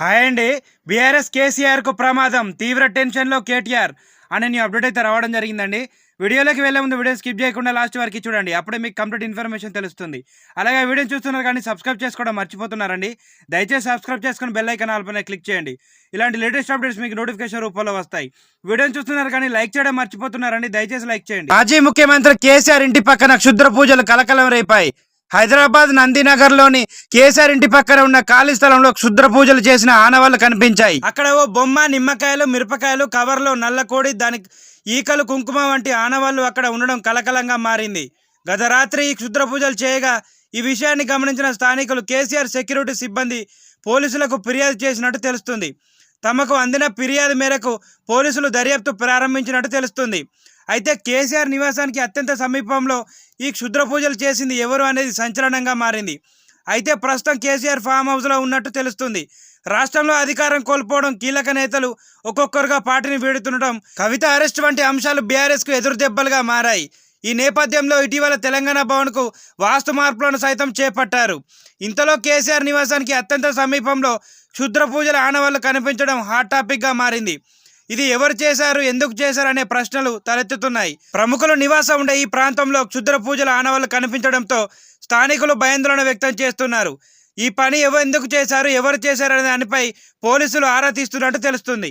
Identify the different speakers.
Speaker 1: Hi అండి. BRS కేసీఆర్కు ప్రమాదం. తీవ్ర టెన్షన్లో కేటీఆర్ అనే న్యూ అప్డేట్ అయితే రావడం జరిగిందండి. వీడియోలోకి వెళ్ళే ముందు వీడియో స్కిప్ చేయకుండా లాస్ట్ వరకు చూడండి. అప్పుడే మీకు కంప్లీట్ ఇన్ఫర్మేషన్ తెలుస్తుంది. అలాగే వీడియో చూస్తున్నారు కానీ సబ్స్క్రైబ్ చేసుకోవడం మర్చిపోతున్నారండి. దయచేసి సబ్స్క్రైబ్ చేసుకుని బెల్ ఐకాన్ ఆల్పైన క్లిక్ చేయండి. ఇలాంటి లేటెస్ట్ అప్డేట్స్ మీకు నోటిఫికేషన్ రూపంలో వస్తాయి. వీడియోని చూస్తున్నారు కానీ లైక్ చేయడం మర్చిపోతున్నారండి. దయచేసి లైక్ చేయండి. మాజీ ముఖ్యమంత్రి కేసీఆర్ ఇంటి పక్కన క్షుద్ర పూజలు కలకలం రేపాయి. హైదరాబాద్ నందినగర్లోని కేసీఆర్ ఇంటి పక్కన ఉన్న ఖాళీ స్థలంలో క్షుద్ర పూజలు చేసిన ఆనవాళ్ళు కనిపించాయి. అక్కడ ఓ బొమ్మ నిమ్మకాయలు మిరపకాయలు కవర్లో నల్లకోడి దానికి ఈకలు కుంకుమ వంటి ఆనవాళ్ళు అక్కడ ఉండడం కలకలంగా మారింది. గత రాత్రి ఈ క్షుద్ర పూజలు చేయగా ఈ విషయాన్ని గమనించిన స్థానికులు కేసీఆర్ సెక్యూరిటీ సిబ్బంది పోలీసులకు ఫిర్యాదు చేసినట్టు తెలుస్తుంది. తమకు అందిన ఫిర్యాదు మేరకు పోలీసులు దర్యాప్తు ప్రారంభించినట్టు తెలుస్తుంది. అయితే కేసీఆర్ నివాసానికి అత్యంత సమీపంలో ఈ క్షుద్ర పూజలు చేసింది ఎవరు అనేది సంచలనంగా మారింది. అయితే ప్రస్తుతం కేసీఆర్ ఫామ్ హౌస్లో ఉన్నట్టు తెలుస్తుంది. రాష్ట్రంలో అధికారం కోల్పోవడం కీలక నేతలు ఒక్కొక్కరుగా పార్టీని వీడుతుండటం కవిత అరెస్ట్ వంటి అంశాలు బీఆర్ఎస్కు ఎదురు దెబ్బలుగా మారాయి. ఈ నేపథ్యంలో ఇటీవల తెలంగాణ భవన్కు వాస్తు మార్పులను సైతం చేపట్టారు. ఇంతలో కేసీఆర్ నివాసానికి అత్యంత సమీపంలో క్షుద్ర పూజల ఆనవాళ్ళు కనిపించడం హాట్ టాపిక్గా మారింది. ఇది ఎవరు చేశారు ఎందుకు చేశారు అనే ప్రశ్నలు తలెత్తుతున్నాయి. ప్రముఖులు నివాసం ఉండే ఈ ప్రాంతంలో క్షుద్ర పూజల ఆనవాళ్ళు కనిపించడంతో స్థానికులు భయాందోళన వ్యక్తం చేస్తున్నారు. ఈ పని ఎవరు ఎందుకు చేశారు ఎవరు చేశారు అనే దానిపై పోలీసులు ఆరా తీస్తున్నట్టు తెలుస్తుంది.